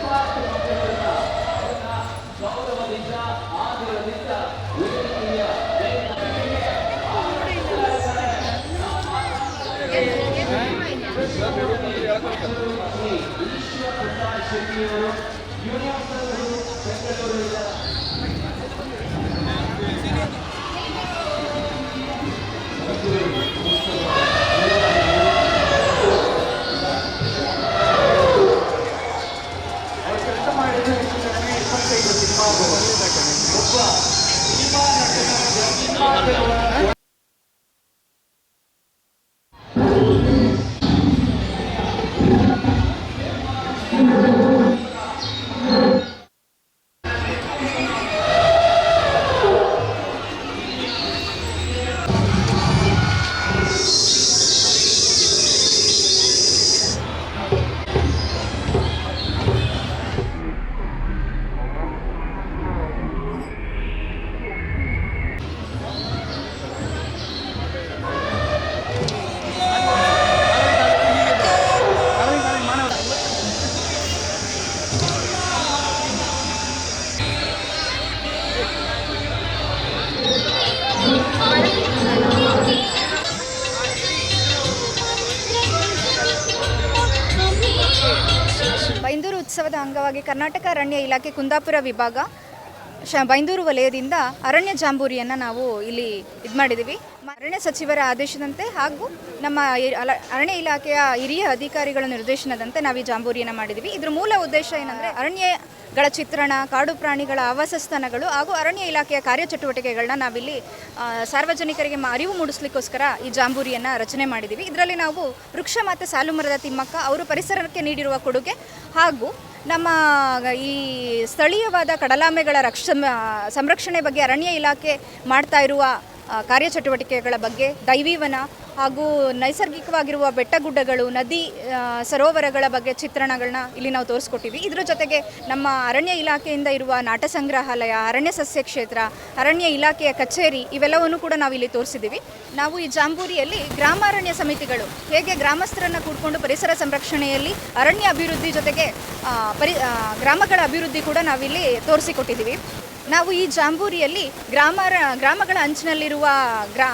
Yeah. ಅಂಗವಾಗಿ ಕರ್ನಾಟಕ ಅರಣ್ಯ ಇಲಾಖೆ ಕುಂದಾಪುರ ವಿಭಾಗ, ಶ, ಬೈಂದೂರು ವಲಯದಿಂದ ಅರಣ್ಯ ಜಾಂಬೂರಿಯನ್ನು ನಾವು ಇಲ್ಲಿ ಇದು ಮಾಡಿದ್ದೀವಿ ಅರಣ್ಯ ಸಚಿವರ ಆದೇಶದಂತೆ ಹಾಗೂ ನಮ್ಮ ಅರಣ್ಯ ಇಲಾಖೆಯ ಹಿರಿಯ ಅಧಿಕಾರಿಗಳ ನಿರ್ದೇಶನದಂತೆ ನಾವು ಈ ಜಾಂಬೂರಿಯನ್ನು ಮಾಡಿದ್ದೀವಿ ಇದ್ರ ಮೂಲ ಉದ್ದೇಶ ಏನಂದರೆ ಅರಣ್ಯಗಳ ಚಿತ್ರಣ, ಕಾಡು ಪ್ರಾಣಿಗಳ ಆವಾಸ ಸ್ಥಾನಗಳು ಹಾಗೂ ಅರಣ್ಯ ಇಲಾಖೆಯ ಕಾರ್ಯಚಟುವಟಿಕೆಗಳನ್ನ ನಾವಿಲ್ಲಿ ಸಾರ್ವಜನಿಕರಿಗೆ ಅರಿವು ಮೂಡಿಸ್ಲಿಕ್ಕೋಸ್ಕರ ಈ ಜಾಂಬೂರಿಯನ್ನು ರಚನೆ ಮಾಡಿದ್ದೀವಿ ಇದರಲ್ಲಿ ನಾವು ವೃಕ್ಷ ಮತ್ತು ಸಾಲು ತಿಮ್ಮಕ್ಕ ಅವರು ಪರಿಸರಕ್ಕೆ ನೀಡಿರುವ ಕೊಡುಗೆ ಹಾಗೂ ನಮ್ಮ ಈ ಸ್ಥಳೀಯವಾದ ಕಡಲಾಮೆಗಳ ರಕ್ಷ ಸಂರಕ್ಷಣೆ ಬಗ್ಗೆ ಅರಣ್ಯ ಇಲಾಖೆ ಮಾಡ್ತಾ ಇರುವ ಕಾರ್ಯಚಟುವಟಿಕೆಗಳ ಬಗ್ಗೆ ದೈವೀವನ ಹಾಗೂ ನೈಸರ್ಗಿಕವಾಗಿರುವ ಬೆಟ್ಟಗುಡ್ಡಗಳು, ನದಿ ಸರೋವರಗಳ ಬಗ್ಗೆ ಚಿತ್ರಣಗಳನ್ನ ಇಲ್ಲಿ ನಾವು ತೋರಿಸ್ಕೊಟ್ಟಿವಿ. ಇದ್ರ ಜೊತೆಗೆ ನಮ್ಮ ಅರಣ್ಯ ಇಲಾಖೆಯಿಂದ ಇರುವ ನಾಟ ಸಂಗ್ರಹಾಲಯ, ಅರಣ್ಯ ಸಸ್ಯ ಕ್ಷೇತ್ರ, ಅರಣ್ಯ ಇಲಾಖೆಯ ಕಚೇರಿ ಇವೆಲ್ಲವನ್ನು ಕೂಡ ನಾವು ಇಲ್ಲಿ ತೋರಿಸಿದ್ದೀವಿ ನಾವು ಈ ಜಾಂಬೂರಿಯಲ್ಲಿ ಗ್ರಾಮ ಅರಣ್ಯ ಸಮಿತಿಗಳು, ಹೇಗೆ ಗ್ರಾಮಸ್ಥರನ್ನು ಕೂಡ್ಕೊಂಡು ಪರಿಸರ ಸಂರಕ್ಷಣೆಯಲ್ಲಿ ಅರಣ್ಯ ಅಭಿವೃದ್ಧಿ ಜೊತೆಗೆ ಪರಿ ಗ್ರಾಮಗಳ ಅಭಿವೃದ್ಧಿ ಕೂಡ ನಾವಿಲ್ಲಿ ತೋರಿಸಿಕೊಟ್ಟಿದ್ದೀವಿ ನಾವು ಈ ಜಾಂಬೂರಿಯಲ್ಲಿ ಗ್ರಾಮ ಗ್ರಾಮಗಳ ಅಂಚಿನಲ್ಲಿರುವ ಗ್ರಾ,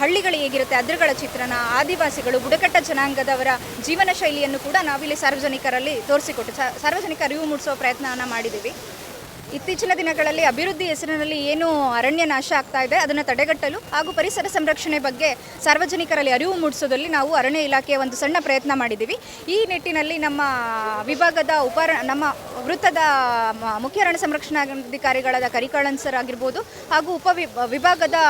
ಹಳ್ಳಿಗಳು ಹೇಗಿರುತ್ತೆ, ಅದರಗಳ ಚಿತ್ರಣ, ಆದಿವಾಸಿಗಳು, ಬುಡಕಟ್ಟ ಜನಾಂಗದವರ ಜೀವನ ಶೈಲಿಯನ್ನು ಕೂಡ ನಾವಿಲ್ಲಿ ಸಾರ್ವಜನಿಕರಲ್ಲಿ ತೋರಿಸಿಕೊಟ್ಟು ಸಾರ್ವಜನಿಕ ಅರಿವು ಮೂಡಿಸುವ ಪ್ರಯತ್ನವನ್ನು ಮಾಡಿದ್ದೀವಿ. ಇತ್ತೀಚಿನ ದಿನಗಳಲ್ಲಿ ಅಭಿವೃದ್ಧಿ ಹೆಸರಿನಲ್ಲಿ ಏನು ಅರಣ್ಯ ನಾಶ ಆಗ್ತಾ ಇದೆ, ಅದನ್ನು ತಡೆಗಟ್ಟಲು ಹಾಗೂ ಪರಿಸರ ಸಂರಕ್ಷಣೆ ಬಗ್ಗೆ ಸಾರ್ವಜನಿಕರಲ್ಲಿ ಅರಿವು ಮೂಡಿಸೋದಲ್ಲಿ ನಾವು ಅರಣ್ಯ ಇಲಾಖೆಯ ಒಂದು ಸಣ್ಣ ಪ್ರಯತ್ನ ಮಾಡಿದ್ದೀವಿ. ಈ ನಿಟ್ಟಿನಲ್ಲಿ ನಮ್ಮ ವಿಭಾಗದ ಉಪ ನಮ್ಮ ವೃತ್ತದ ಮುಖ್ಯ ಅರಣ್ಯ ಸಂರಕ್ಷಣಾಧಿಕಾರಿಗಳಾದ ಕರಿಕಾಳನ್ ಸರ್ ಆಗಿರ್ಬೋದು ಹಾಗೂ ಉಪ ವಿಭಾಗದ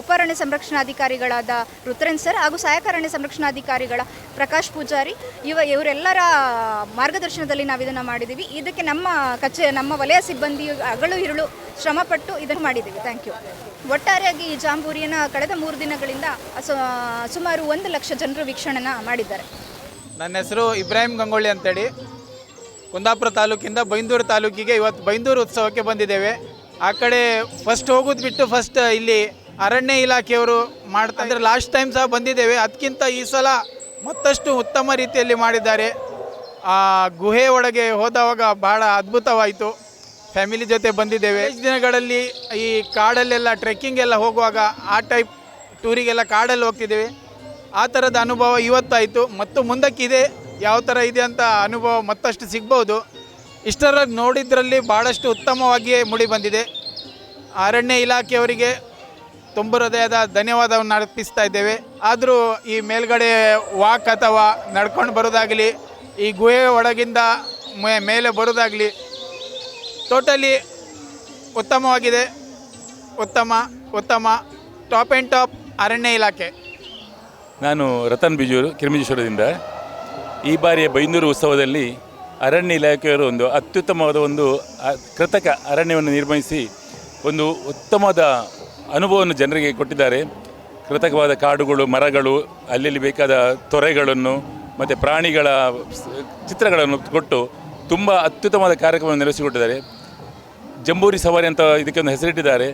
ಉಪ ಅರಣ್ಯ ಸಂರಕ್ಷಣಾಧಿಕಾರಿಗಳಾದ ರುದ್ರನ್ ಸರ್ ಹಾಗೂ ಸಹಾಯಕ ಅರಣ್ಯ ಸಂರಕ್ಷಣಾಧಿಕಾರಿಗಳ ಪ್ರಕಾಶ್ ಪೂಜಾರಿ ಇವ, ಇವರೆಲ್ಲರ ಮಾರ್ಗದರ್ಶನದಲ್ಲಿ ನಾವು ಇದನ್ನು ಮಾಡಿದ್ದೀವಿ. ಇದಕ್ಕೆ ನಮ್ಮ ಕಚೇ, ನಮ್ಮ ವಲಯ ಸಿಬ್ಬಂದಿ ಹಗಲು ಇರುಳು ಶ್ರಮಪಟ್ಟು ಇದನ್ನು ಮಾಡಿದ್ದೀವಿ. ಥ್ಯಾಂಕ್ ಯು ಒಟ್ಟಾರೆಯಾಗಿ ಈ ಜಾಂಬೂರಿಯನ್ನು ಕಳೆದ ಮೂರು ದಿನಗಳಿಂದ ಸುಮಾರು ಒಂದು ಲಕ್ಷ ಜನರು ವೀಕ್ಷಣೆನ ಮಾಡಿದ್ದಾರೆ. ನನ್ನ ಹೆಸರು ಇಬ್ರಾಹಿಂ ಗಂಗೊಳ್ಳಿ ಅಂತೇಳಿ. ಕುಂದಾಪುರ ತಾಲೂಕಿಂದ ಬೈಂದೂರು ತಾಲೂಕಿಗೆ ಇವತ್ತು ಬೈಂದೂರು ಉತ್ಸವಕ್ಕೆ ಬಂದಿದ್ದೇವೆ. ಆ ಕಡೆ ಫಸ್ಟ್ ಹೋಗೋದು ಬಿಟ್ಟು ಫಸ್ಟ್ ಇಲ್ಲಿ ಅರಣ್ಯ ಇಲಾಖೆಯವರು ಮಾಡ್ತಾ ಅಂದರೆ ಲಾಸ್ಟ್ ಟೈಮ್ ಸಹ ಬಂದಿದ್ದೇವೆ. ಅದಕ್ಕಿಂತ ಈ ಸಲ ಮತ್ತಷ್ಟು ಉತ್ತಮ ರೀತಿಯಲ್ಲಿ ಮಾಡಿದ್ದಾರೆ. ಆ, ಗುಹೆ ಒಳಗೆ ಹೋದವಾಗ ಬಹಳ ಅದ್ಭುತವಾಯಿತು. ಫ್ಯಾಮಿಲಿ ಜೊತೆ ಬಂದಿದ್ದೇವೆ. ದಿನಗಳಲ್ಲಿ ಈ ಕಾಡಲ್ಲೆಲ್ಲ ಟ್ರೆಕ್ಕಿಂಗ್ ಎಲ್ಲ ಹೋಗುವಾಗ ಆ ಟೈಪ್ ಟೂರಿಗೆಲ್ಲ ಕಾಡಲ್ಲಿ ಹೋಗ್ತಿದ್ದೇವೆ. ಆ ಥರದ ಅನುಭವ ಇವತ್ತಾಯಿತು. ಮತ್ತು ಮುಂದಕ್ಕಿದೆ ಯಾವ ಥರ ಇದೆ ಅಂತ ಅನುಭವ ಮತ್ತಷ್ಟು ಸಿಗ್ಬೋದು. ಇಷ್ಟರ ನೋಡಿದ್ರಲ್ಲಿ ಭಾಳಷ್ಟು ಉತ್ತಮವಾಗಿಯೇ ಮೂಡಿ ಬಂದಿದೆ. ಅರಣ್ಯ ಇಲಾಖೆಯವರಿಗೆ ತುಂಬ ಹೃದಯದ ಧನ್ಯವಾದವನ್ನು ಅರ್ಪಿಸ್ತಾ ಇದ್ದೇವೆ. ಆದರೂ ಈ ಮೇಲ್ಗಡೆ ವಾಕ್ ಅಥವಾ ನಡ್ಕೊಂಡು ಬರೋದಾಗಲಿ, ಈ ಗುಹೆ ಒಳಗಿಂದ ಮೇಲೆ ಬರೋದಾಗಲಿ ಟೋಟಲಿ ಉತ್ತಮವಾಗಿದೆ. ಉತ್ತಮ ಉತ್ತಮ ಟಾಪ್ ಆ್ಯಂಡ್ ಟಾಪ್ ಅರಣ್ಯ ಇಲಾಖೆ. ನಾನು ರತನ್ ಬಿಜೂರು, ಕಿರಿಮಿಜೇಶ್ವರದಿಂದ. ಈ ಬಾರಿಯ ಬೈಂದೂರು ಉತ್ಸವದಲ್ಲಿ ಅರಣ್ಯ ಇಲಾಖೆಯವರು ಒಂದು ಅತ್ಯುತ್ತಮವಾದ ಒಂದು ಕೃತಕ ಅರಣ್ಯವನ್ನು ನಿರ್ಮಿಸಿ ಒಂದು ಉತ್ತಮವಾದ ಅನುಭವವನ್ನು ಜನರಿಗೆ ಕೊಟ್ಟಿದ್ದಾರೆ. ಕೃತಕವಾದ ಕಾಡುಗಳು, ಮರಗಳು, ಅಲ್ಲಲ್ಲಿ ಬೇಕಾದ ತೊರೆಗಳನ್ನು ಮತ್ತು ಪ್ರಾಣಿಗಳ ಚಿತ್ರಗಳನ್ನು ಕೊಟ್ಟು ತುಂಬ ಅತ್ಯುತ್ತಮವಾದ ಕಾರ್ಯಕ್ರಮವನ್ನು ನೆಲೆಸಿಕೊಟ್ಟಿದ್ದಾರೆ. ಜಂಬೂರಿ ಸವಾರಿ ಅಂತ ಇದಕ್ಕೆ ಒಂದು ಹೆಸರಿಟ್ಟಿದ್ದಾರೆ.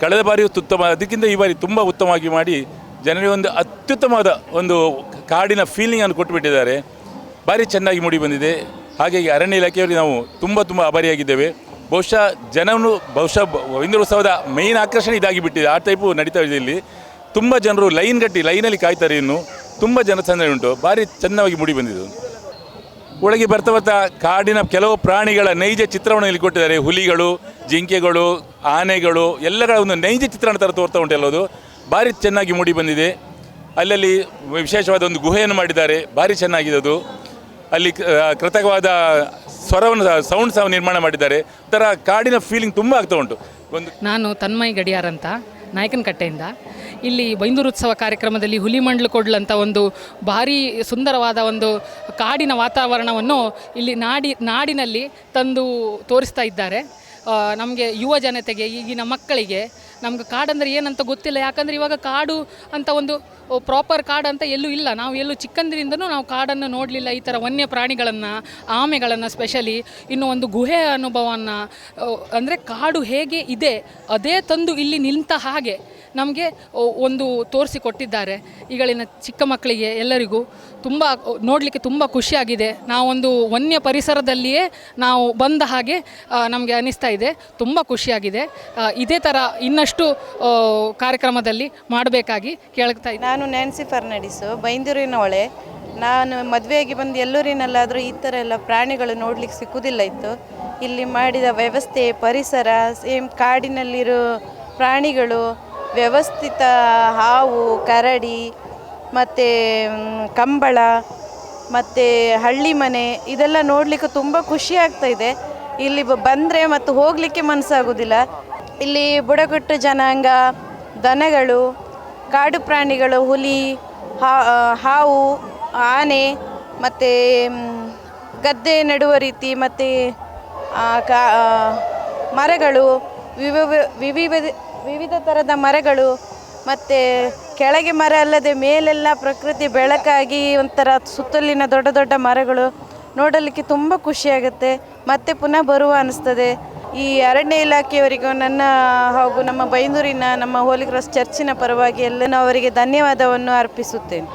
ಕಳೆದ ಬಾರಿಯೂ ಉತ್ತಮ ಅದಕ್ಕಿಂತ ಈ ಬಾರಿ ತುಂಬ ಉತ್ತಮವಾಗಿ ಮಾಡಿ ಜನರಿಗೆ ಒಂದು ಅತ್ಯುತ್ತಮವಾದ ಒಂದು ಕಾಡಿನ ಫೀಲಿಂಗನ್ನು ಕೊಟ್ಟುಬಿಟ್ಟಿದ್ದಾರೆ. ಭಾರಿ ಚೆನ್ನಾಗಿ ಮೂಡಿ ಬಂದಿದೆ. ಹಾಗಾಗಿ ಅರಣ್ಯ ಇಲಾಖೆಯವರಿಗೆ ನಾವು ತುಂಬ ತುಂಬ ಆಭಾರಿಯಾಗಿದ್ದೇವೆ. ಬಹುಶಃ ಜನನು, ಬಹುಶಃ ಉತ್ಸವದ ಮೇಯ್ನ್ ಆಕರ್ಷಣೆ ಇದಾಗಿ ಬಿಟ್ಟಿದೆ. ಆ ಟೈಪು ನಡೀತಾ ಇದೆ ಇಲ್ಲಿ. ತುಂಬ ಜನರು ಲೈನ್ ಗಟ್ಟಿ ಲೈನಲ್ಲಿ ಕಾಯ್ತಾರೆ ಇನ್ನು. ತುಂಬ ಜನಸಂದಣಿ ಉಂಟು. ಭಾರಿ ಚೆನ್ನಾಗಿ ಮೂಡಿ ಬಂದಿದ್ದು ಒಳಗೆ ಬರ್ತಾ ಬರ್ತಾ ಕಾಡಿನ ಕೆಲವು ಪ್ರಾಣಿಗಳ ನೈಜ ಚಿತ್ರವನ್ನು ಇಲ್ಲಿ ಕೊಟ್ಟಿದ್ದಾರೆ. ಹುಲಿಗಳು, ಜಿಂಕೆಗಳು, ಆನೆಗಳು, ಎಲ್ಲರ ಒಂದು ನೈಜ ಚಿತ್ರಣ ಥರ ತೋರ್ತಾ ಉಂಟು ಎಲ್ಲದು. ಭಾರಿ ಚೆನ್ನಾಗಿ ಮೂಡಿ ಬಂದಿದೆ. ಅಲ್ಲಲ್ಲಿ ವಿಶೇಷವಾದ ಒಂದು ಗುಹೆಯನ್ನು ಮಾಡಿದ್ದಾರೆ. ಭಾರಿ ಚೆನ್ನಾಗಿದೆ ಅದು. ಅಲ್ಲಿ ಕೃತಕವಾದ ಸ್ವರವನ್ನು ಸೌಂಡ್ ಸಹ ನಿರ್ಮಾಣ ಮಾಡಿದ್ದಾರೆ. ಒಂಥರ ಕಾಡಿನ ಫೀಲಿಂಗ್ ತುಂಬ ಆಗ್ತಾ ಉಂಟು. ಒಂದು ನಾನು ತನ್ಮಯ್ ಗಡಿಯಾರ್ ಅಂತ, ನಾಯಕನಕಟ್ಟೆಯಿಂದ. ಇಲ್ಲಿ ಬೈಂದೂರು ಉತ್ಸವ ಕಾರ್ಯಕ್ರಮದಲ್ಲಿ ಹುಲಿ ಮಂಡ್ಲು ಕೊಡ್ಲು ಒಂದು ಭಾರಿ ಸುಂದರವಾದ ಒಂದು ಕಾಡಿನ ವಾತಾವರಣವನ್ನು ಇಲ್ಲಿ ನಾಡಿ, ನಾಡಿನಲ್ಲಿ ತಂದು ತೋರಿಸ್ತಾ ಇದ್ದಾರೆ. ನಮಗೆ ಯುವ ಜನತೆಗೆ, ಈಗಿನ ಮಕ್ಕಳಿಗೆ ನಮ್ಗೆ ಕಾಡಂದ್ರೆ ಏನಂತ ಗೊತ್ತಿಲ್ಲ. ಯಾಕಂದರೆ ಇವಾಗ ಕಾಡು ಅಂತ ಒಂದು ಪ್ರಾಪರ್ ಕಾಡು ಅಂತ ಎಲ್ಲೂ ಇಲ್ಲ. ನಾವು ಎಲ್ಲೂ ಚಿಕ್ಕಂದಿನಿಂದನೂ ನಾವು ಕಾಡನ್ನು ನೋಡಲಿಲ್ಲ. ಈ ಥರ ವನ್ಯ ಪ್ರಾಣಿಗಳನ್ನು, ಆಮೆಗಳನ್ನು ಸ್ಪೆಷಲಿ ಇನ್ನು ಒಂದು ಗುಹೆ ಅನುಭವವನ್ನು ಅಂದರೆ ಕಾಡು ಹೇಗೆ ಇದೆ, ಅದೇ ತಂದು ಇಲ್ಲಿ ನಿಂತ ಹಾಗೆ ನಮಗೆ ಒಂದು ತೋರಿಸಿಕೊಟ್ಟಿದ್ದಾರೆ ಈಗಳಿನ ಚಿಕ್ಕ ಮಕ್ಕಳಿಗೆ ಎಲ್ಲರಿಗೂ ತುಂಬ ನೋಡಲಿಕ್ಕೆ ತುಂಬ ಖುಷಿಯಾಗಿದೆ. ನಾವೊಂದು ವನ್ಯ ಪರಿಸರದಲ್ಲಿಯೇ ನಾವು ಬಂದ ಹಾಗೆ ನಮಗೆ ಅನ್ನಿಸ್ತಾ ಇದೆ. ತುಂಬ ಖುಷಿಯಾಗಿದೆ. ಇದೇ ಥರ ಇನ್ನಷ್ಟು ಆ, ಕಾರ್ಯಕ್ರಮದಲ್ಲಿ ಮಾಡಬೇಕಾಗಿ ಕೇಳ್ತಾ ಇದ್ದೀನಿ. ನಾನು ನ್ಯಾನ್ಸಿ ಫರ್ನಾಡಿಸು ಬೈಂದೂರಿನ ಒಳೆ ನಾನು ಮದುವೆಯಾಗಿ ಬಂದು ಎಲ್ಲೂರಿನಲ್ಲಾದರೂ ಈ ಥರ ಎಲ್ಲ ಪ್ರಾಣಿಗಳು ನೋಡ್ಲಿಕ್ಕೆ ಸಿಕ್ಕುವುದಿಲ್ಲ ಇತ್ತು. ಇಲ್ಲಿ ಮಾಡಿದ ವ್ಯವಸ್ಥೆ ಪರಿಸರ ಸೇಮ್ ಕಾಡಿನಲ್ಲಿರೋ ಪ್ರಾಣಿಗಳು ವ್ಯವಸ್ಥಿತ ಹಾವು ಕರಡಿ ಮತ್ತು ಕಂಬಳ ಮತ್ತು ಹಳ್ಳಿ ಮನೆ ಇದೆಲ್ಲ ನೋಡಲಿಕ್ಕೆ ತುಂಬ ಖುಷಿ ಆಗ್ತಾ ಇದೆ. ಇಲ್ಲಿ ಬಂದರೆ ಮತ್ತು ಹೋಗಲಿಕ್ಕೆ ಮನಸ್ಸಾಗೋದಿಲ್ಲ. ಇಲ್ಲಿ ಬುಡಕಟ್ಟು ಜನಾಂಗ, ದನಗಳು, ಕಾಡು ಪ್ರಾಣಿಗಳು, ಹುಲಿ ಹಾವು, ಆನೆ, ಮತ್ತು ಗದ್ದೆ ನೆಡುವ ರೀತಿ, ಮತ್ತು ಕಾ ಮರಗಳು ವಿವಿಧ ವಿವಿಧ ವಿವಿಧ ಥರದ ಮರಗಳು, ಮತ್ತು ಕೆಳಗೆ ಮರ ಅಲ್ಲದೆ ಮೇಲೆಲ್ಲ ಪ್ರಕೃತಿ ಬೆಳಕಾಗಿ ಒಂಥರ ಸುತ್ತಲಿನ ದೊಡ್ಡ ದೊಡ್ಡ ಮರಗಳು ನೋಡಲಿಕ್ಕೆ ತುಂಬ ಖುಷಿಯಾಗುತ್ತೆ. ಮತ್ತೆ ಪುನಃ ಬರುವ ಅನಿಸ್ತದೆ. ಈ ಅರಣ್ಯ ಇಲಾಖೆಯವರಿಗೂ ನನ್ನ ಹಾಗೂ ನಮ್ಮ ಬೈಂದೂರಿನ ನಮ್ಮ ಹೋಲಿ ಕ್ರಾಸ್ ಚರ್ಚಿನ ಪರವಾಗಿ ಎಲ್ಲ ಅವರಿಗೆ ಧನ್ಯವಾದವನ್ನು ಅರ್ಪಿಸುತ್ತೇನೆ.